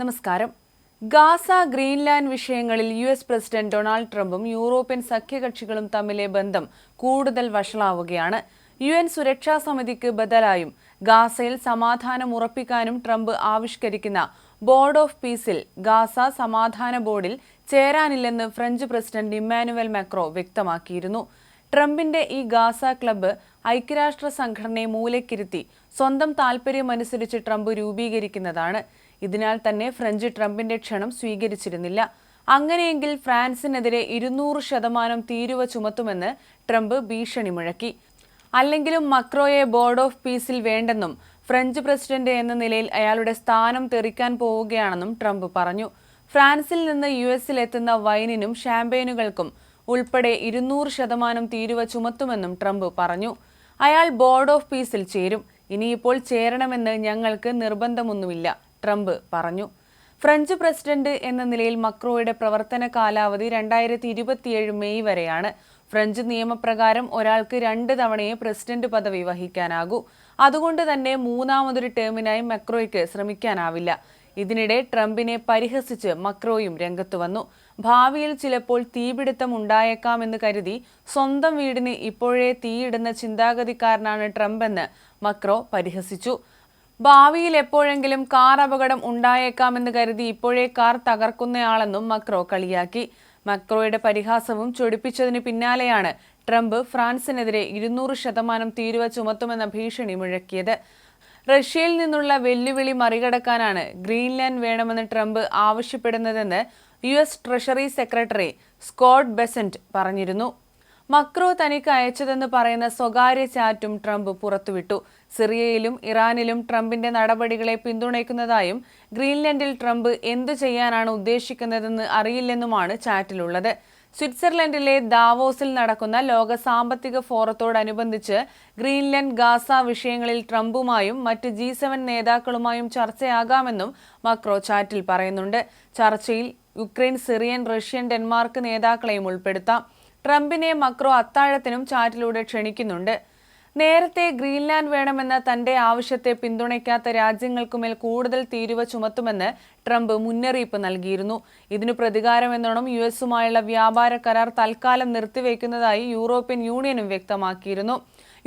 നമസ്കാരം. Gaza Greenland വിഷയങ്ങളിൽ U S president Donald ട്രംപും യൂറോപ്യൻ സഖ്യകക്ഷികളും തമ്മിലെ ബന്ധം കൂടുതൽ വഷളാവുകയാണ്. യു എൻ സുരക്ഷാ സമിതിക്ക് ബദലായും ഗാസയിൽ സമാധാനം ഉറപ്പിക്കാനും ട്രംപ് ആവിഷ്കരിക്കുന്ന ബോർഡ് ഓഫ് പീസിൽ ഗാസ സമാധാന ബോർഡിൽ ചേരാനില്ലെന്ന് ഫ്രഞ്ച് പ്രസിഡന്റ് ഇമ്മാനുവൽ മാക്രോ വ്യക്തമാക്കിയിരുന്നു. ട്രംപിന്റെ ഈ ഗാസ ക്ലബ്ബ് ഐക്യരാഷ്ട്ര സംഘടനയെ മൂലക്കിരുത്തി സ്വന്തം താൽപര്യമനുസരിച്ച് ട്രംപ് രൂപീകരിക്കുന്നതാണ്. ഇതിനാൽ തന്നെ ഫ്രഞ്ച് ട്രംപിന്റെ ക്ഷണം സ്വീകരിച്ചിരുന്നില്ല. അങ്ങനെയെങ്കിൽ ഫ്രാൻസിനെതിരെ ഇരുന്നൂറ് ശതമാനം തീരുവ ചുമത്തുമെന്ന് ട്രംപ് ഭീഷണി മുഴക്കി. അല്ലെങ്കിലും മക്രോയെ ബോർഡ് ഓഫ് പീസിൽ വേണ്ടെന്നും ഫ്രഞ്ച് പ്രസിഡന്റ് എന്ന നിലയിൽ അയാളുടെ സ്ഥാനം തെറിക്കാൻ പോവുകയാണെന്നും ട്രംപ് പറഞ്ഞു. ഫ്രാൻസിൽ നിന്ന് യു എസിലെത്തുന്ന വൈനിനും ഷാമ്പയിനുകൾക്കും ഉൾപ്പെടെ ഇരുന്നൂറ് ശതമാനം തീരുവ ചുമത്തുമെന്നും ട്രംപ് പറഞ്ഞു. അയാൾ ബോർഡ് ഓഫ് പീസിൽ ചേരും. ഇനിയിപ്പോൾ ചേരണമെന്ന് ഞങ്ങൾക്ക് നിർബന്ധമൊന്നുമില്ല. ട്രംപ് പറഞ്ഞു. ഫ്രഞ്ച് പ്രസിഡന്റ് എന്ന നിലയിൽ മക്രോയുടെ പ്രവർത്തന കാലാവധി രണ്ടായിരത്തി ഇരുപത്തിയേഴ് മെയ് വരെയാണ്. ഫ്രഞ്ച് നിയമപ്രകാരം ഒരാൾക്ക് രണ്ട് തവണയെ പ്രസിഡന്റ് പദവി വഹിക്കാനാകൂ. അതുകൊണ്ട് തന്നെ മൂന്നാമതൊരു ടേമിനായി മക്രോയ്ക്ക് ശ്രമിക്കാനാവില്ല. ഇതിനിടെ ട്രംപിനെ പരിഹസിച്ച് മക്രോയും രംഗത്തു വന്നു. ഭാവിയിൽ ചിലപ്പോൾ തീപിടുത്തം ഉണ്ടായേക്കാമെന്ന് കരുതി സ്വന്തം വീടിന് ഇപ്പോഴേ തീയിടുന്ന ചിന്താഗതിക്കാരനാണ് ട്രംപ് എന്ന് മക്രോ പരിഹസിച്ചു. ഭാവിയിൽ എപ്പോഴെങ്കിലും കാർ അപകടം ഉണ്ടായേക്കാമെന്ന് കരുതി ഇപ്പോഴേ കാർ തകർക്കുന്നയാളെന്നും മക്രോ കളിയാക്കി. മക്രോയുടെ പരിഹാസവും ചൊടിപ്പിച്ചതിന് പിന്നാലെയാണ് ട്രംപ് ഫ്രാൻസിനെതിരെ ഇരുന്നൂറ് ശതമാനം തീരുവ ചുമത്തുമെന്ന ഭീഷണി മുഴക്കിയത്. റഷ്യയിൽ നിന്നുള്ള വെല്ലുവിളി മറികടക്കാനാണ് ഗ്രീൻലാൻഡ് വേണമെന്ന് Trump ആവശ്യപ്പെടുന്നതെന്ന് U S treasury secretary Scott Bessent പറഞ്ഞിരുന്നു. മക്രോ തനിക്ക് അയച്ചതെന്ന് പറയുന്ന സ്വകാര്യ ചാറ്റും ട്രംപ് പുറത്തുവിട്ടു. സിറിയയിലും ഇറാനിലും ട്രംപിന്റെ നടപടികളെ പിന്തുണയ്ക്കുന്നതായും ഗ്രീൻലൻഡിൽ ട്രംപ് എന്തു ചെയ്യാനാണ് ഉദ്ദേശിക്കുന്നതെന്ന് അറിയില്ലെന്നുമാണ് ചാറ്റിലുള്ളത്. സ്വിറ്റ്സർലൻഡിലെ ദാവോസിൽ നടക്കുന്ന ലോക സാമ്പത്തിക ഫോറത്തോടനുബന്ധിച്ച് ഗ്രീൻലൻഡ് ഗാസ വിഷയങ്ങളിൽ ട്രംപുമായും മറ്റ് ജി സെവൻ നേതാക്കളുമായും ചർച്ചയാകാമെന്നും മക്രോ ചാറ്റിൽ പറയുന്നുണ്ട്. ചർച്ചയിൽ യുക്രൈൻ സിറിയൻ റഷ്യൻ ഡെൻമാർക്ക് നേതാക്കളെയും ഉൾപ്പെടുത്താം. ട്രംപിനെ മക്രോ അത്താഴത്തിനും ചാറ്റിലൂടെ ക്ഷണിക്കുന്നുണ്ട്. നേരത്തെ ഗ്രീൻലാൻഡ് വേണമെന്ന തന്റെ ആവശ്യത്തെ പിന്തുണയ്ക്കാത്ത രാജ്യങ്ങൾക്കുമേൽ കൂടുതൽ തീരുവ ചുമത്തുമെന്ന് ട്രംപ് മുന്നറിയിപ്പ് നൽകിയിരുന്നു. ഇതിനു പ്രതികാരമെന്നോണം യു എസുമായുള്ള വ്യാപാര കരാർ തൽക്കാലം നിർത്തിവെക്കുന്നതായി യൂറോപ്യൻ യൂണിയനും വ്യക്തമാക്കിയിരുന്നു.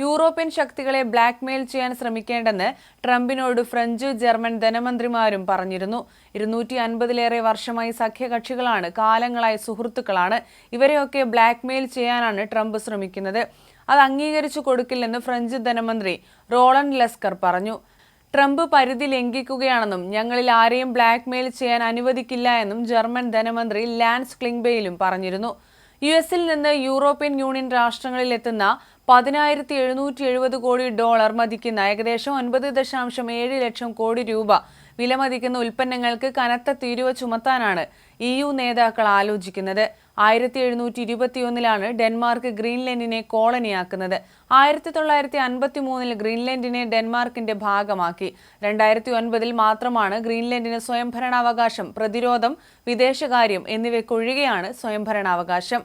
യൂറോപ്യൻ ശക്തികളെ ബ്ലാക്ക്മെയിൽ ചെയ്യാൻ ശ്രമിക്കേണ്ടെന്ന് ട്രംപിനോട് ഫ്രഞ്ച് ജർമ്മൻ ധനമന്ത്രിമാരും പറഞ്ഞിരുന്നു. ഇരുന്നൂറ്റി അൻപതിലേറെ വർഷമായി സഖ്യകക്ഷികളാണ് കാലങ്ങളായി സുഹൃത്തുക്കളാണ്. ഇവരെയൊക്കെ ബ്ലാക്ക്മെയിൽ ചെയ്യാനാണ് ട്രംപ് ശ്രമിക്കുന്നത്. അത് അംഗീകരിച്ചു കൊടുക്കില്ലെന്ന് ഫ്രഞ്ച് ധനമന്ത്രി റോളൻ ലെസ്കർ പറഞ്ഞു. ട്രംപ് പരിധി ലംഘിക്കുകയാണെന്നും ഞങ്ങളിൽ ആരെയും ബ്ലാക്ക്മെയിൽ ചെയ്യാൻ അനുവദിക്കില്ല എന്നും ജർമ്മൻ ധനമന്ത്രി ലാൻസ് ക്ലിംഗ്ബെയിലും പറഞ്ഞിരുന്നു. യു എസിൽ നിന്ന് യൂറോപ്യൻ യൂണിയൻ രാഷ്ട്രങ്ങളിൽ എത്തുന്ന പതിനായിരത്തി എഴുന്നൂറ്റി എഴുപത് കോടി ഡോളർ മതിക്കുന്ന ഏകദേശം ഒൻപത് ദശാംശം ഏഴ് ലക്ഷം കോടി രൂപ വിലമതിക്കുന്ന ഉൽപ്പന്നങ്ങൾക്ക് കനത്ത തീരുവ ചുമത്താനാണ് ഇ യു നേതാക്കൾ ആലോചിക്കുന്നത്. ആയിരത്തി എഴുന്നൂറ്റി ഇരുപത്തിയൊന്നിലാണ് ഡെൻമാർക്ക് ഗ്രീൻലൻഡിനെ കോളനിയാക്കുന്നത്. ആയിരത്തി തൊള്ളായിരത്തി അൻപത്തി മൂന്നിൽ ഗ്രീൻലൻഡിനെ ഡെൻമാർക്കിന്റെ ഭാഗമാക്കി. രണ്ടായിരത്തി ഒൻപതിൽ മാത്രമാണ് ഗ്രീൻലൻഡിന് സ്വയംഭരണാവകാശം പ്രതിരോധം വിദേശകാര്യം എന്നിവയ്ക്കൊഴികെയാണ് സ്വയംഭരണാവകാശം.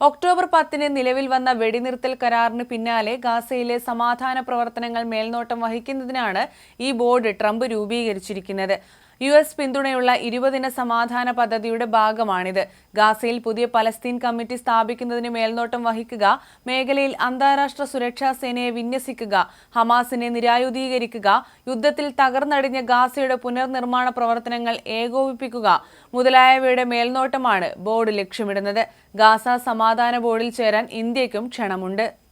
ഒക്ടോബർ പത്തിന് നിലവിൽ വന്ന വെടിനിർത്തൽ കരാറിന് പിന്നാലെ ഗാസയിലെ സമാധാന പ്രവർത്തനങ്ങൾ മേൽനോട്ടം വഹിക്കുന്നതിനാണ് ഈ ബോർഡ് ട്രംപ് രൂപീകരിച്ചിരിക്കുന്നത്. യു എസ് പിന്തുണയുള്ള ഇരുപതിന സമാധാന പദ്ധതിയുടെ ഭാഗമാണിത്. ഗാസയിൽ പുതിയ പലസ്തീൻ കമ്മിറ്റി സ്ഥാപിക്കുന്നതിന് മേൽനോട്ടം വഹിക്കുക മേഖലയിൽ അന്താരാഷ്ട്ര സുരക്ഷാ സേനയെ വിന്യസിക്കുക ഹമാസിനെ നിരായുധീകരിക്കുക യുദ്ധത്തിൽ തകർന്നടിഞ്ഞ ഗാസയുടെ പുനർനിർമ്മാണ പ്രവർത്തനങ്ങൾ ഏകോപിപ്പിക്കുക മുതലായവയുടെ മേൽനോട്ടമാണ് ബോർഡ് ലക്ഷ്യമിടുന്നത്. ഗാസ സമാധാന ബോർഡിൽ ചേരാൻ ഇന്ത്യയ്ക്കും ക്ഷണമുണ്ട്.